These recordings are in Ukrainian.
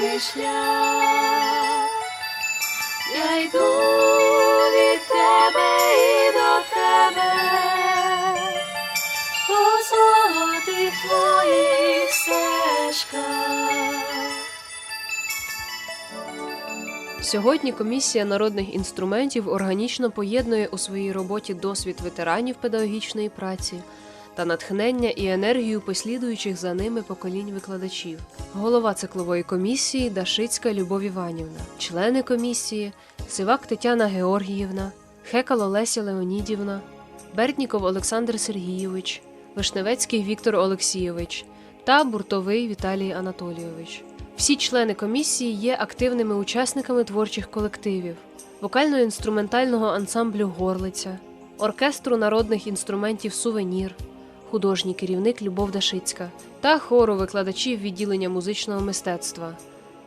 далекий шлях. Я йду від тебе і до тебе, по золотих твоїх стежках. Сьогодні комісія народних інструментів органічно поєднує у своїй роботі досвід ветеранів педагогічної праці та натхнення і енергію послідуючих за ними поколінь викладачів. Голова циклової комісії Дашицька Любов Іванівна, члени комісії Сивак Тетяна Георгіївна, Хекало Леся Леонідівна, Бертніков Олександр Сергійович, Вишневецький Віктор Олексійович та Буртовий Віталій Анатолійович. Всі члени комісії є активними учасниками творчих колективів, вокально-інструментального ансамблю Горлиця, оркестру народних інструментів Сувенір, художній керівник Любов Дашицька та хору викладачів відділення музичного мистецтва,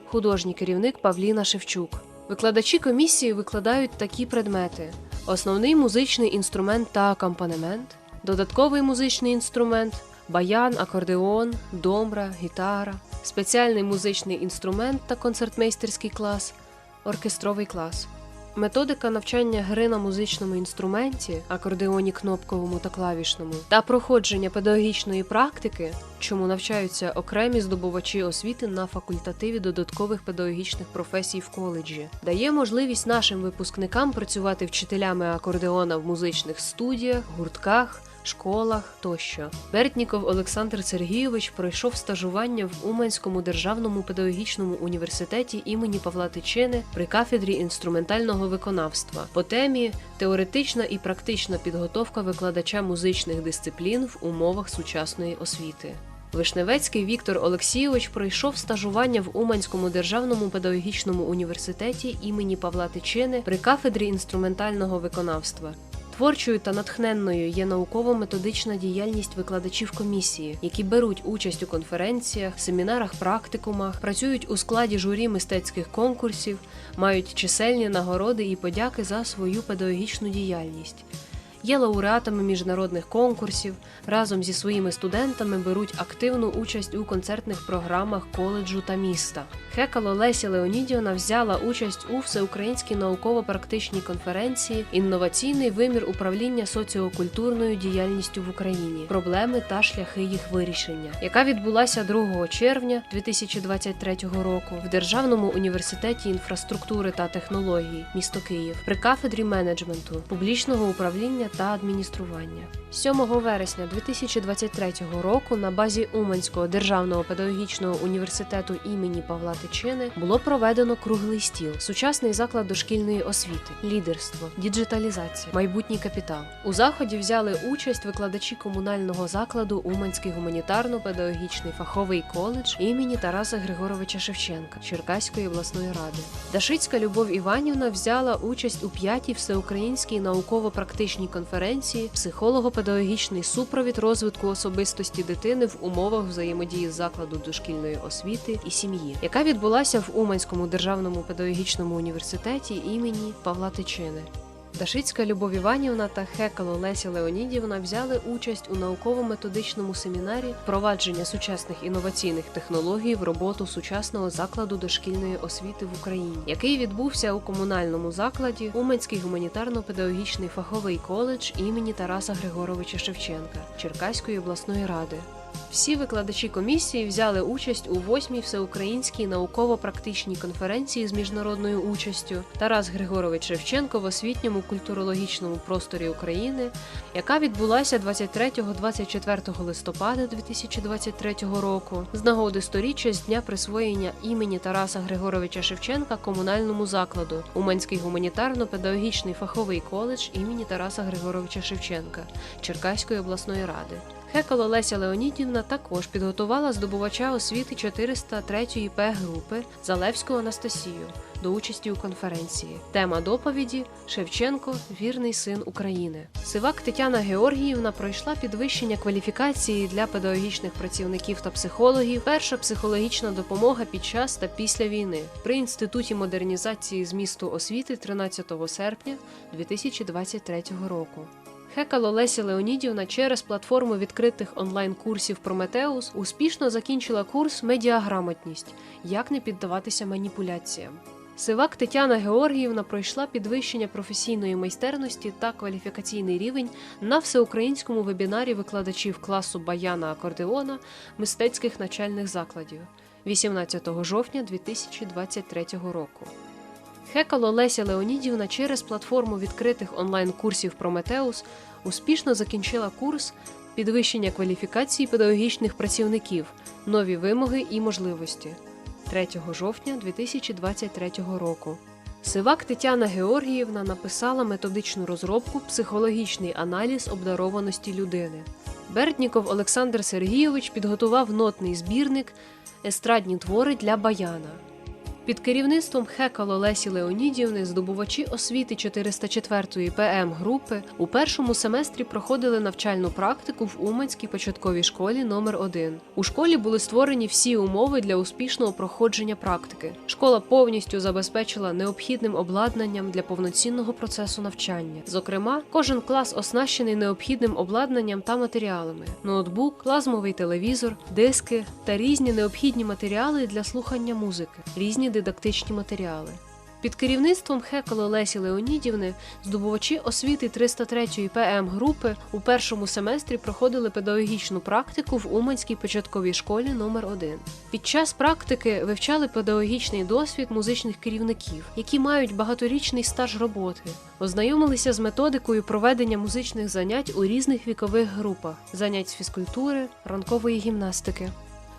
художній керівник Павліна Шевчук. Викладачі комісії викладають такі предмети: основний музичний інструмент та акомпанемент, додатковий музичний інструмент, баян, акордеон, домбра, гітара, спеціальний музичний інструмент та концертмейстерський клас, оркестровий клас. Методика навчання гри на музичному інструменті, акордеоні кнопковому та клавішному, та проходження педагогічної практики, чому навчаються окремі здобувачі освіти на факультативі додаткових педагогічних професій в коледжі, дає можливість нашим випускникам працювати вчителями акордеона в музичних студіях, гуртках. Школах тощо Бертніков Олександр Сергійович пройшов стажування в Уманському державному педагогічному університеті імені Павла Тичини при кафедрі інструментального виконавства по темі теоретична і практична підготовка викладача музичних дисциплін в умовах сучасної освіти. Вишневецький Віктор Олексійович пройшов стажування в Уманському державному педагогічному університеті імені Павла Тичини при кафедрі інструментального виконавства. Творчою та натхненною є науково-методична діяльність викладачів комісії, які беруть участь у конференціях, семінарах, практикумах, працюють у складі журі мистецьких конкурсів, мають чисельні нагороди і подяки за свою педагогічну діяльність. Є лауреатами міжнародних конкурсів, разом зі своїми студентами беруть активну участь у концертних програмах коледжу та міста. Хекало Леся Леонідівна взяла участь у всеукраїнській науково-практичній конференції Інноваційний вимір управління соціокультурною діяльністю в Україні, проблеми та шляхи їх вирішення, яка відбулася 2 червня 2023 року в Державному університеті інфраструктури та технологій місто Київ при кафедрі менеджменту, публічного управління та адміністрування. 7 вересня 2023 року на базі Уманського державного педагогічного університету імені Павла Тичини було проведено круглий стіл, сучасний заклад дошкільної освіти, лідерство, діджиталізація, майбутній капітал. У заході взяли участь викладачі комунального закладу Уманський гуманітарно-педагогічний фаховий коледж імені Тараса Григоровича Шевченка Черкаської обласної ради. Дашицька Любов Іванівна взяла участь у п'ятій всеукраїнській науково-практичній конференції Психолого-педагогічний супровід розвитку особистості дитини в умовах взаємодії закладу дошкільної освіти і сім'ї, яка відбулася в Уманському державному педагогічному університеті імені Павла Тичини. Дашицька Любов Іванівна та Хекало Леся Леонідівна взяли участь у науково-методичному семінарі впровадження сучасних інноваційних технологій в роботу сучасного закладу дошкільної освіти в Україні, який відбувся у комунальному закладі Уманський гуманітарно-педагогічний фаховий коледж імені Тараса Григоровича Шевченка Черкаської обласної ради. Всі викладачі комісії взяли участь у восьмій всеукраїнській науково-практичній конференції з міжнародною участю Тарас Григорович Шевченко в освітньому культурологічному просторі України, яка відбулася 23-24 листопада 2023 року з нагоди сторіччя з дня присвоєння імені Тараса Григоровича Шевченка комунальному закладу Уманський гуманітарно-педагогічний фаховий коледж імені Тараса Григоровича Шевченка Черкаської обласної ради. Хекало Леся Леонідівна також підготувала здобувача освіти 403-ї П групи Залевську Анастасію до участі у конференції. Тема доповіді Шевченко вірний син України. Сивак Тетяна Георгіївна пройшла підвищення кваліфікації для педагогічних працівників та психологів. Перша психологічна допомога під час та після війни при інституті модернізації змісту освіти 13 серпня 2023 року. Хекало Леся Леонідівна через платформу відкритих онлайн-курсів Прометеус успішно закінчила курс Медіаграмотність як не піддаватися маніпуляціям. Сивак Тетяна Георгіївна пройшла підвищення професійної майстерності та кваліфікаційний рівень на всеукраїнському вебінарі викладачів класу баяна акордеона мистецьких навчальних закладів 18 жовтня 2023 року. Хекало Леся Леонідівна через платформу відкритих онлайн-курсів Прометеус успішно закінчила курс підвищення кваліфікації педагогічних працівників, нові вимоги і можливості 3 жовтня 2023 року. Сивак Тетяна Георгіївна написала методичну розробку Психологічний аналіз обдарованості людини. Бердніков Олександр Сергійович підготував нотний збірник Естрадні твори для баяна. Під керівництвом Хекало Лесі Леонідівни здобувачі освіти 404-ї ПМ групи у першому семестрі проходили навчальну практику в Уманській початковій школі номер 1 У школі були створені всі умови для успішного проходження практики. Школа повністю забезпечила необхідним обладнанням для повноцінного процесу навчання. Зокрема, кожен клас оснащений необхідним обладнанням та матеріалами: ноутбук, плазмовий телевізор, диски та різні необхідні матеріали для слухання музики, різні дидактичні матеріали. Під керівництвом Хекало Лесі Леонідівни здобувачі освіти 303-ї ПМ групи у першому семестрі проходили педагогічну практику в Уманській початковій школі номер 1 Під час практики вивчали педагогічний досвід музичних керівників, які мають багаторічний стаж роботи, ознайомилися з методикою проведення музичних занять у різних вікових групах, занять з фізкультури, ранкової гімнастики.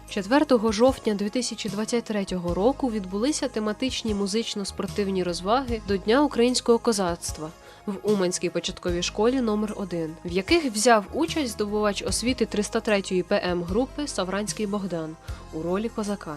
4 жовтня 2023 року відбулися тематичні музично-спортивні розваги до Дня українського козацтва в Уманській початковій школі номер 1 в яких взяв участь здобувач освіти 303-ї ПМ групи Савранський Богдан у ролі козака.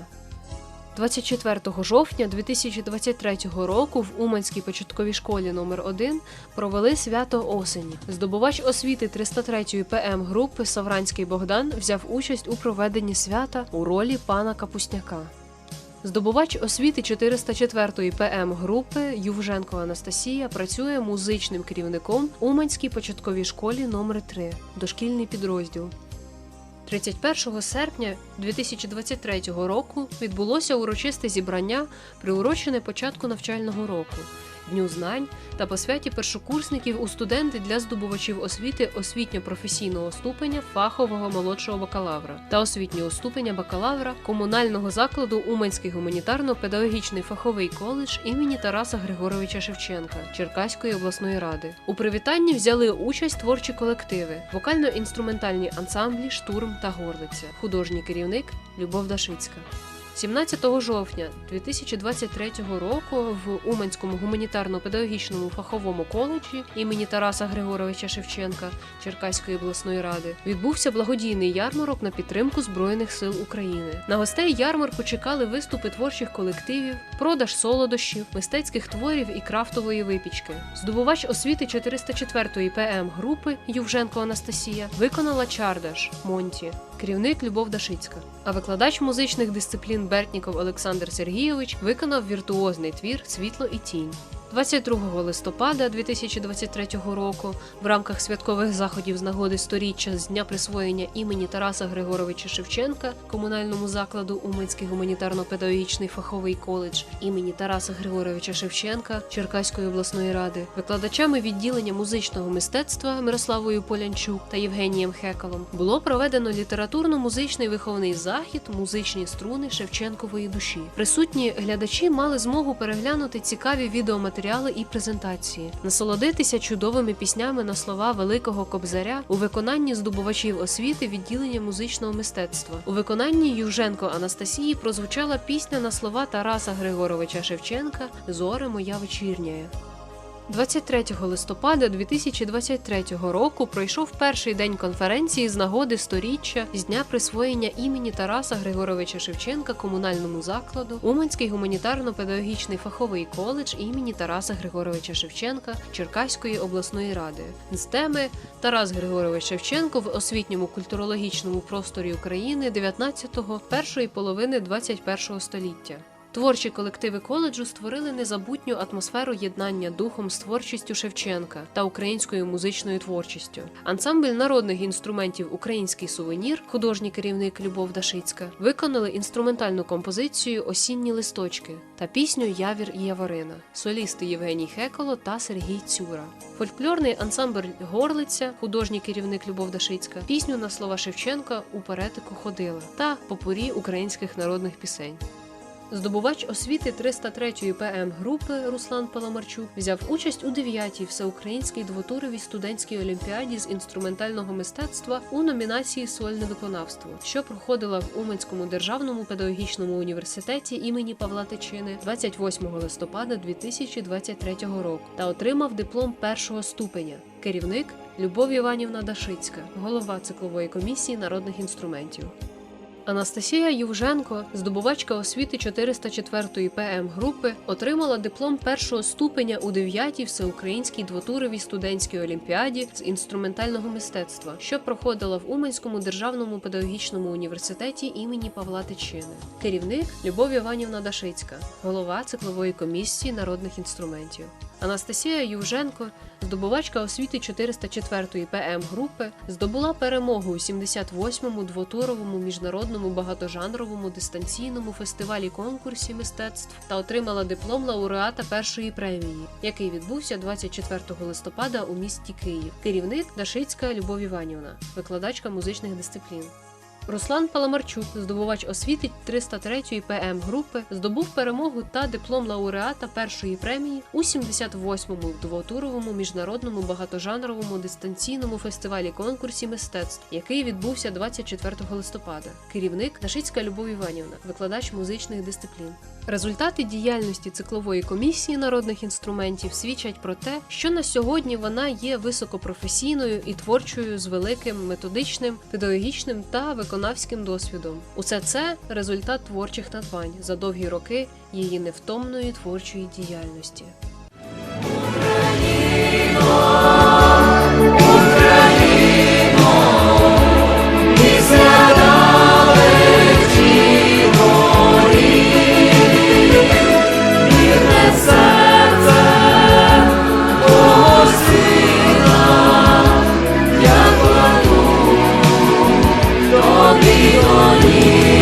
24 жовтня 2023 року в Уманській початковій школі номер 1 провели свято осені. Здобувач освіти 303-ї ПМ групи Савранський Богдан взяв участь у проведенні свята у ролі пана Капусняка. Здобувач освіти 404-ї ПМ групи Ювженко Анастасія працює музичним керівником Уманській початковій школі номер 3 дошкільний підрозділ. 31 серпня 2023 року відбулося урочисте зібрання, приурочене початку навчального року, Дню знань та посвяті першокурсників у студенти для здобувачів освіти освітньо-професійного ступеня фахового молодшого бакалавра та освітнього ступеня бакалавра комунального закладу Уманський гуманітарно-педагогічний фаховий коледж імені Тараса Григоровича Шевченка Черкаської обласної ради. У привітанні взяли участь творчі колективи, вокально-інструментальні ансамблі Штурм та Горлиця, художній керівник Любов Дашицька. 17 жовтня 2023 року в Уманському гуманітарно-педагогічному фаховому коледжі імені Тараса Григоровича Шевченка Черкаської обласної ради відбувся благодійний ярмарок на підтримку Збройних сил України. На гостей ярмарку чекали виступи творчих колективів, продаж солодощів, мистецьких творів і крафтової випічки. Здобувач освіти 404-ї ПМ групи Ювженко Анастасія виконала чардаш Монті, керівник Любов Дашицька. А викладач музичних дисциплін Бертніков Олександр Сергійович виконав віртуозний твір Світло і тінь. 22 листопада 2023 року в рамках святкових заходів з нагоди сторіччя з дня присвоєння імені Тараса Григоровича Шевченка комунальному закладу Уманський гуманітарно-педагогічний фаховий коледж імені Тараса Григоровича Шевченка Черкаської обласної ради, викладачами відділення музичного мистецтва Мирославою Полянчук та Євгенієм Хекалом було проведено літературно-музичний виховний захід Музичні струни Шевченкової душі. Присутні глядачі мали змогу переглянути цікаві відеоматеріали і презентації, насолодитися чудовими піснями на слова великого кобзаря у виконанні здобувачів освіти відділення музичного мистецтва. У виконанні Юженко Анастасії прозвучала пісня на слова Тараса Григоровича Шевченка Зоре моя вечірняя. 23 листопада 2023 року пройшов перший день конференції з нагоди сторіччя з дня присвоєння імені Тараса Григоровича Шевченка комунальному закладу Уманський гуманітарно-педагогічний фаховий коледж імені Тараса Григоровича Шевченка Черкаської обласної ради з теми Тарас Григорович Шевченко в освітньому культурологічному просторі України 19-го першої половини 21 століття. Творчі колективи коледжу створили незабутню атмосферу єднання духом з творчістю Шевченка та українською музичною творчістю. Ансамбль народних інструментів Український сувенір, художній керівник Любов Дашицька, виконали інструментальну композицію Осінні листочки та пісню Явір і Яворина, солісти Євгеній Хеколо та Сергій Цюра. Фольклорний ансамбль Горлиця, художній керівник Любов Дашицька, пісню на слова Шевченка у перетику ходила та попурі українських народних пісень. Здобувач освіти 303-ї ПМ групи Руслан Паламарчук взяв участь у 9-й всеукраїнській двотуровій студентській олімпіаді з інструментального мистецтва у номінації Сольне виконавство, що проходила в Уманському державному педагогічному університеті імені Павла Тичини 28 листопада 2023 року та отримав диплом першого ступеня. Керівник Любов Іванівна Дашицька, голова циклової комісії народних інструментів. Анастасія Ювженко, здобувачка освіти 404-ї ПМ групи, отримала диплом першого ступеня у 9-й всеукраїнській двотуровій студентській олімпіаді з інструментального мистецтва, що проходила в Уманському державному педагогічному університеті імені Павла Тичини. Керівник Любов Іванівна Дашицька, голова циклової комісії народних інструментів. Анастасія Ювженко, здобувачка освіти 404-ї ПМ групи, здобула перемогу у 78-му двотуровому міжнародному багатожанровому дистанційному фестивалі конкурсі мистецтв та отримала диплом лауреата першої премії, який відбувся 24 листопада у місті Київ. Керівник Дашицька Любов Іванівна, викладачка музичних дисциплін. Руслан Паламарчук, здобувач освіти 303-ї ПМ групи, здобув перемогу та диплом лауреата першої премії у 78-му двотуровому міжнародному багатожанровому дистанційному фестивалі конкурсі мистецтв, який відбувся 24 листопада. Керівник Дашицька Любов Іванівна, викладач музичних дисциплін. Результати діяльності циклової комісії народних інструментів свідчать про те, що на сьогодні вона є високопрофесійною і творчою з великим методичним, педагогічним та виконавським досвідом. Усе це результат творчих надбань за довгі роки її невтомної творчої діяльності. we